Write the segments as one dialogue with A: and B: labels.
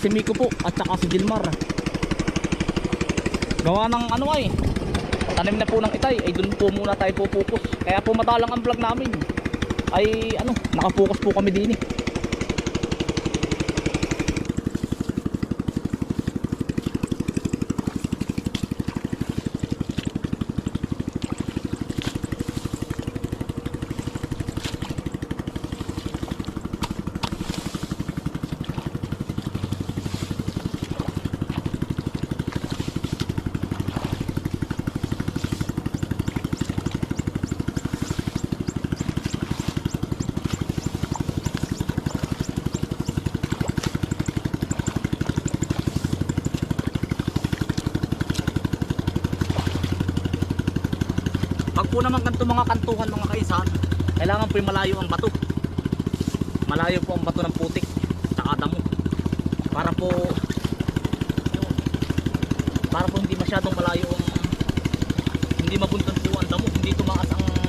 A: si Miko po at saka si Gilmar. Gawa ng ano ay, tanim na po ng itay, ay doon po muna tayo pupukus. Kaya po madalang ang vlog namin. Ay ano, nakapokus po kami din eh. Po naman ganito mga kantuhan mga kaisan, kailangan po yung malayo ang bato. Malayo po ang bato ng putik sa damo. Para po para po hindi masyadong malayo ang hindi mabuntan po ang damo, hindi tumaas ang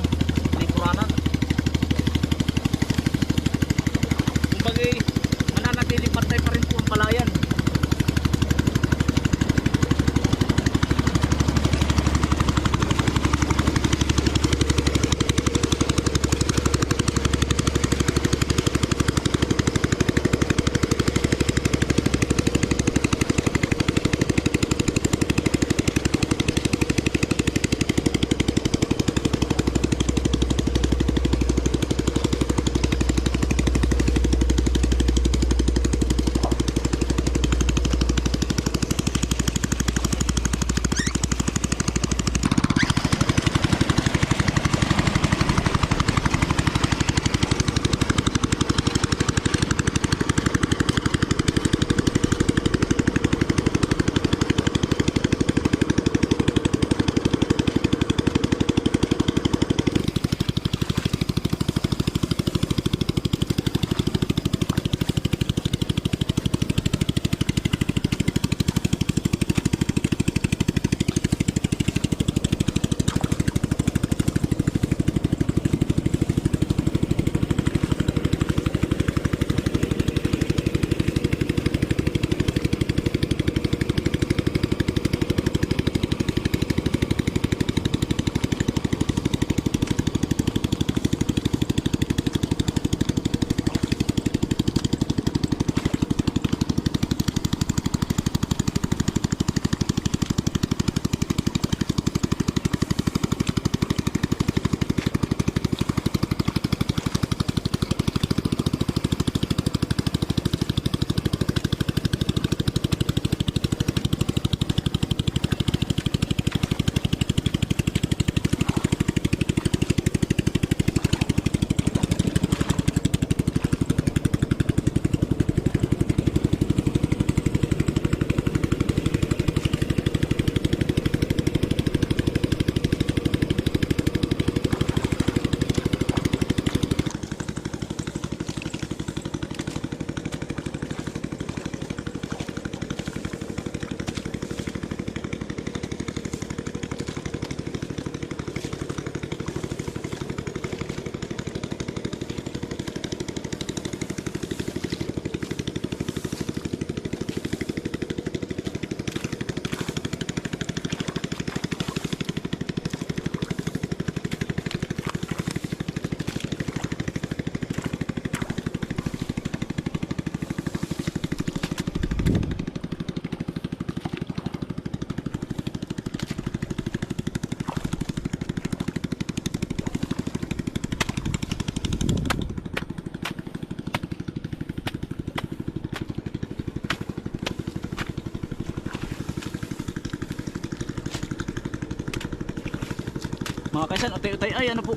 A: kaisan, utay-utay ay ano po.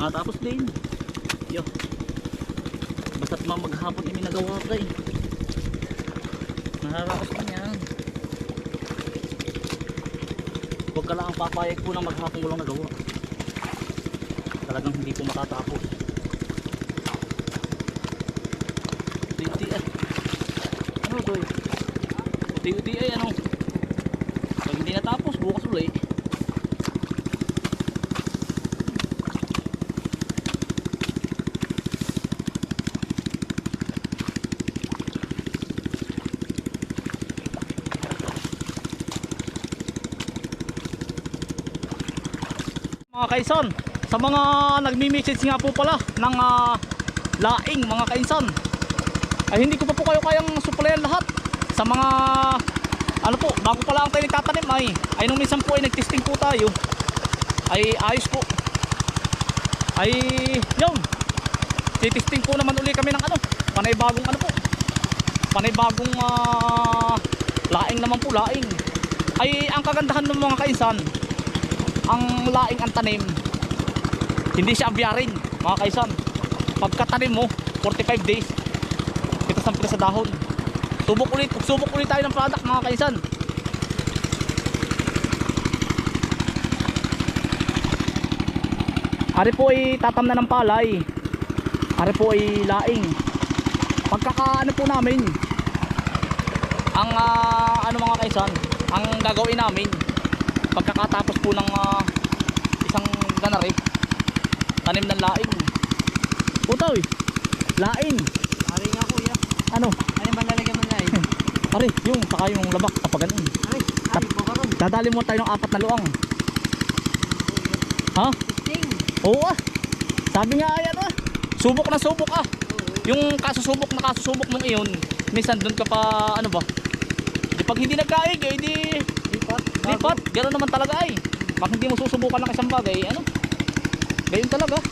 A: Matapos din. Yo. Basta't mga maghapon ini nagawa ka eh. Nakaraos ka niyan. Huwag ka lang ang papayag po ng maghapon walang nagawa. Talagang hindi po matatapos. Uti-uti ay. Ano to eh? Uti-uti ay ano? Pag hindi natapos, bukas ulit. Mga kainsan, sa mga nagmi-message nga po pala ng ah, laing mga kainsan. Ay hindi ko pa po kayo kayang suplayan lahat. Sa mga ano po, bago pa lang tayo nagtatanim ay ay nung minsan po ay nagtesting po tayo ay ayos po. Ay yun. Titesting po naman uli kami ng ano panay bagong ano po. Panay bagong ah, laing naman po laing. Ay ang kagandahan ng mga kainsan ang laing ang tanim. Hindi siya abyaring mga kaisan. Pagkatanim mo 45 days kita sampil sa dahon. Subok ulit subok ulit tayo ng product mga kaisan. Ari po ay tatam na ng palay. Ari po ay laing. Pagkakaano po namin ang ah, ano mga kaisan ang gagawin namin pagkakatapos po ng ah, isang ganari tanim ng laing utaw eh laing
B: Ari nga kuya.
A: ano
B: Ano ba lalagyan mo na eh?
A: Pare, yung saka yung labak kapag ganun.
B: Karon.
A: Dadali mo tayo ng apat na luang. Ha?
B: Sting.
A: Oo ah. Sabi nga ayan ah. Subok na subok ah. Yung kasusubok na kasusubok mong iyon, minsan doon ka pa ano ba? Di pag hindi nagkaig eh, di
B: Lipat.
A: lipat. Gano'n naman talaga ay. Pag hindi mo susubukan ng isang bagay, ano? Gayon talaga.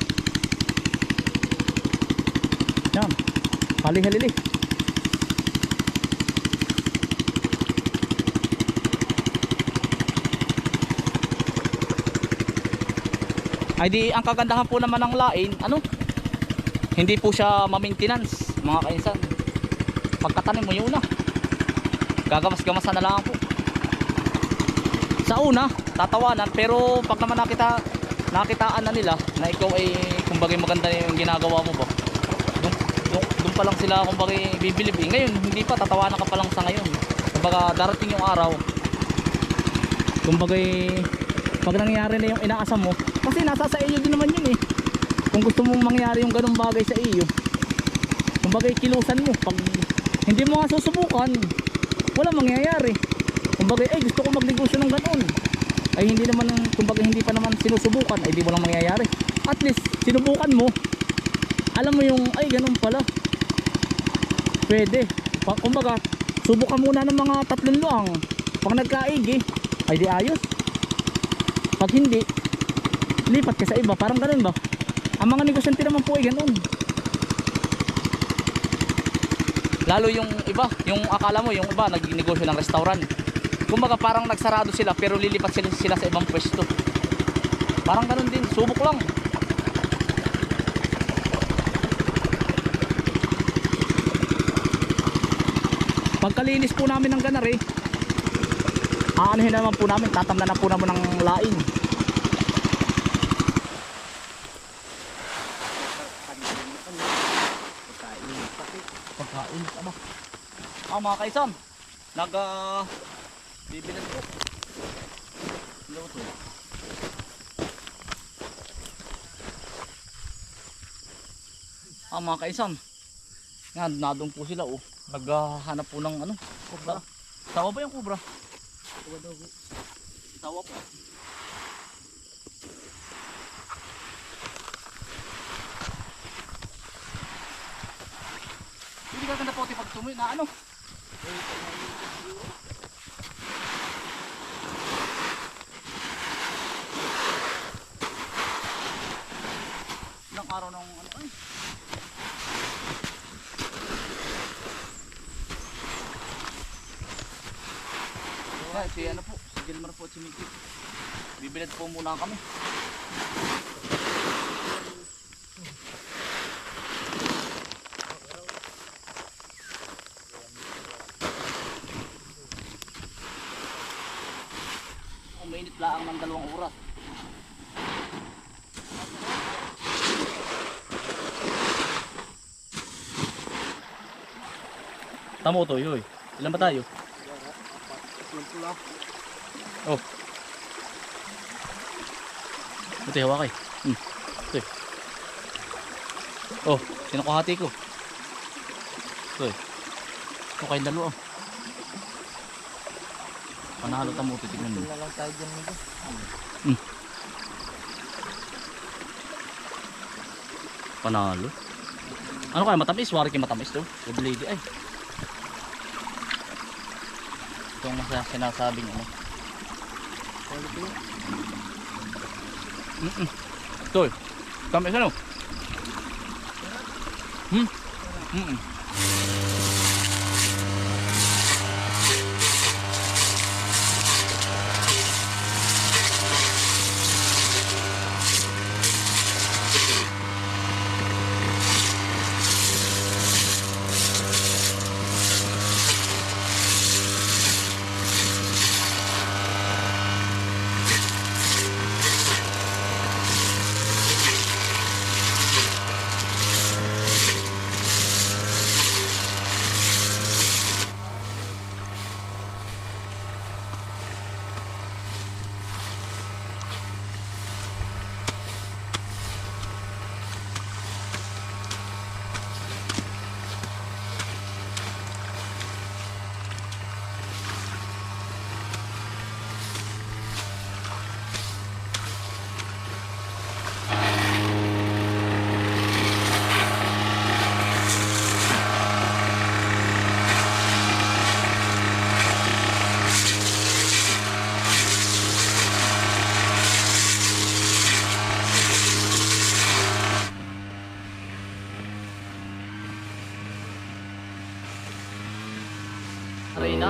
A: Yan. Hali-halili. Ay di ang kagandahan po naman ng lain, ano? Hindi po siya ma-maintenance, mga kainsan. Pagkatanim mo yun na. Gagamas-gamasan na lang po. Sa una, tatawanan, pero pag naman nakita nakitaan na nila na ikaw ay kumbaga maganda yung ginagawa mo ba. Doon, doon pa lang sila kumbaga bibilib. Eh. Ngayon, hindi pa tatawanan ka pa lang sa ngayon. Kumbaga darating yung araw. Kumbaga pag nangyari na yung inaasam mo, kasi nasa sa iyo din naman yun eh. Kung gusto mong mangyari yung ganung bagay sa iyo, kumbaga kilusan mo. Pag hindi mo nga susubukan, wala mangyayari. Kumbaga, eh gusto ko magnegosyo ng ganon. Ay hindi naman, kumbaga hindi pa naman sinusubukan, ay di mo lang mangyayari. At least, sinubukan mo, alam mo yung, ay ganun pala. Pwede. Pa, kumbaga, subukan muna ng mga tatlong luang. Pag nagkaig eh, ay di ayos. Pag hindi, lipat ka sa iba. Parang ganun ba? Ang mga negosyante naman po ay ganun. Lalo yung iba, yung akala mo yung iba nagnegosyo ng restaurant. Kumbaga parang nagsarado sila pero lilipat sila, sila sa ibang pwesto. Parang ganun din, subok lang. Pagkalinis po namin ng ganari, aanuhin naman po namin, tatamnan na po naman ng laing. Pagkain, aba. Ah, mga kaisan, nag uh, bibilan ko. Hello to. Ah, mga kaisan. Yan, nadong po sila oh. Naghahanap po ng ano, kubra. Tawa ba yung kubra? Tawa po. Hindi ka ganda po pag tumuloy na ano. Ilang araw ano ay. Kaya si ano po, si Gilmar po at si Mickey. Bibilad po muna kami. Umainit lang ng dalawang oras. Tamo to, yoy. Ilan ba tayo? Oh. Ito, hawakay. Hmm. Ito. eh. Oh, sinukuhati ko. Ito. eh. Ito kayong dalawa. oh. Panalo tamo ito, tignan mo.
B: Wala lang tayo dyan nito.
A: Panalo. Ano kaya matamis? Wari kayo matamis to. Good lady ay. Itong masa sinasabing ano.
B: Quality yan.
A: Mm-mm. Ito eh. Tamis ano? Hmm? Mm-mm. Aray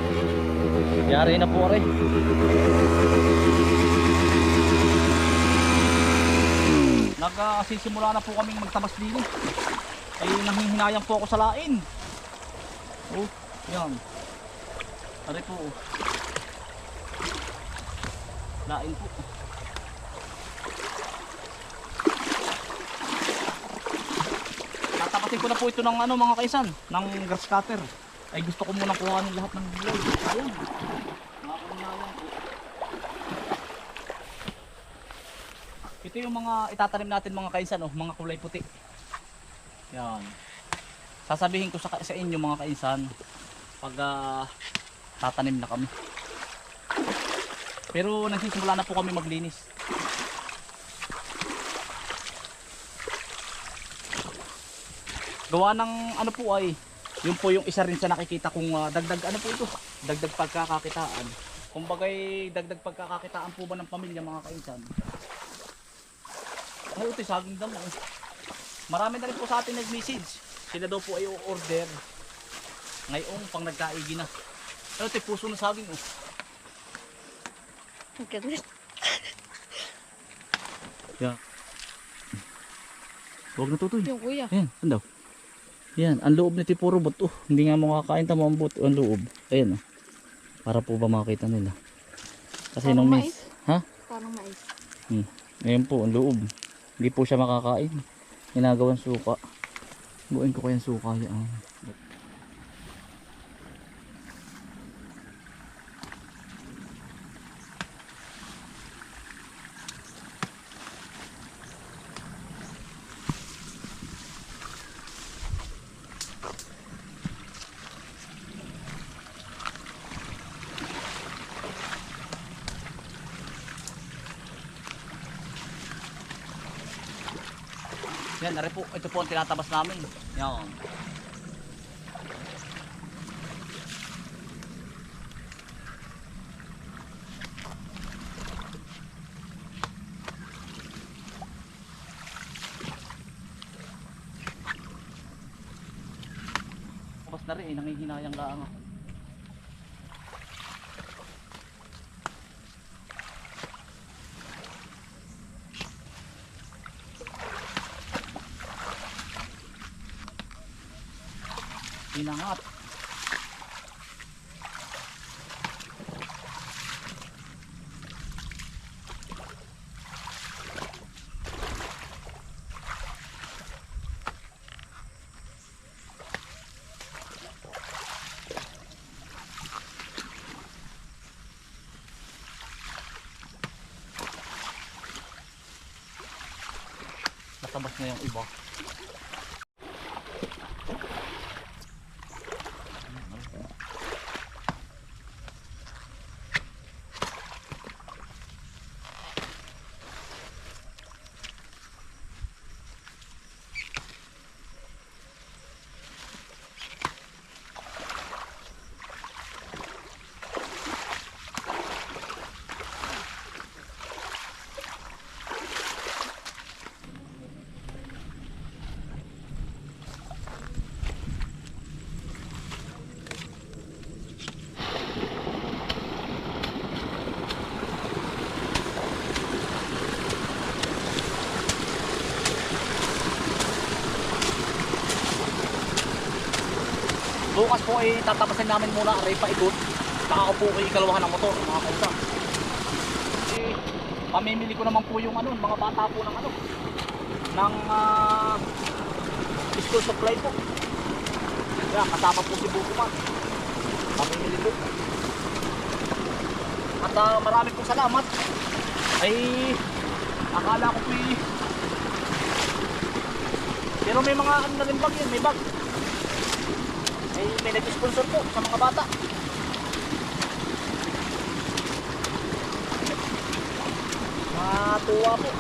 A: na. Yari na po aray. Nagsisimula na po kaming magtabas din. Ay nanghihinayang po ako sa lain. Oh, yan. Aray po. Lain po. Tatapasin ko na po ito ng ano mga kaisan, ng grass cutter. Ay gusto ko munang kuhanin lahat ng gulay. Ayun. Ito yung mga itatanim natin mga kainsan, oh, mga kulay puti. Yan. Sasabihin ko sa, sa inyo mga kainsan, pag ah, tatanim na kami. Pero nagsisimula na po kami maglinis. Gawa ng ano po ay, yun po yung isa rin sa nakikita kong ah, dagdag ano po ito, dagdag pagkakakitaan. Kumbagay dagdag pagkakakitaan po ba ng pamilya mga kainsan? Ay, ito saging damo. eh. Marami na rin po sa atin nag-message. Sila daw po ay order ngayon pang nagkaigi na. Ano ito, puso na saging oh.
C: Ang galit.
A: Yan. Huwag na tutoy.
C: Yung kuya.
A: Ayan, ano daw? Yan, ang loob nito puro buto. Hindi nga makakain tamo ang buto, ang loob. Ayan oh. Para po ba makita nila. Kasi
C: Parang
A: nung
C: mais.
A: miss, ha?
C: Parang mais.
A: Hmm. Ngayon po, ang loob. Hindi po siya makakain. Ginagawang suka. Buuin ko kayang suka yan. Yan, nari po. Ito po ang tinatabas namin. Yan. Tapos na rin eh, nangihinayang laang ako. Inangat. Natabas na yung iba. Bukas po ay tatapasin namin muna aray pa ikot. Saka ako po ay ikalawahan ng motor, mga kaisa. Eh, pamimili ko naman po yung ano, mga bata po ng ano, ng ah, school supply po. Yan, kasama po si Bukuman. Pamimili po. At ah, marami pong salamat. Ay, akala ko po eh, pero may mga ano na rin bag yun, may bag. May, may nag-sponsor po sa mga bata. Matuwa po.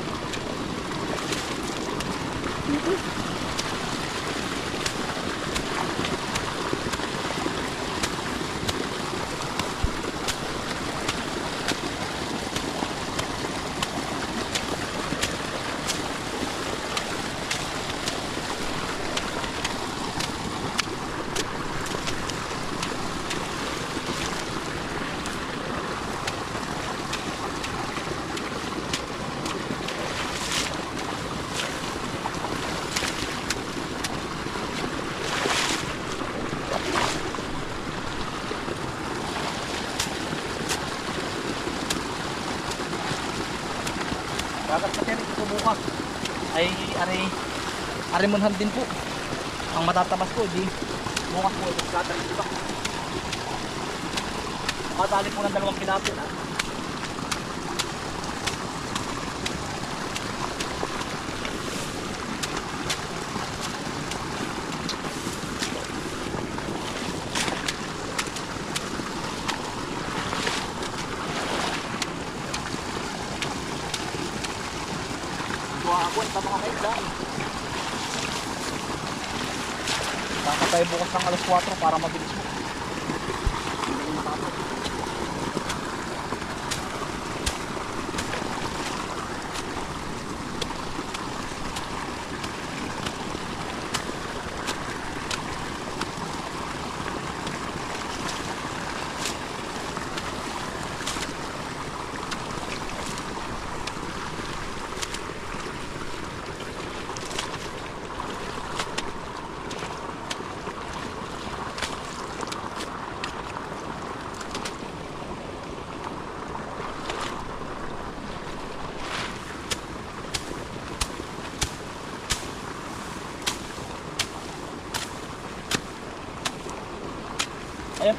A: Dagat sa tiyan ito bukas. Ay, aray, arimunhan din po. Ang matatabas ko, di bukas po ito sa ito ba? Makadali po ng dalawang kilapit. ah. Bukas ng alas 4 para mabilis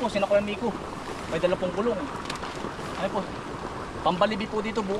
A: po, sinakulan Miko. May dala pong kulong. Ayan po. Pambalibi po dito bukas.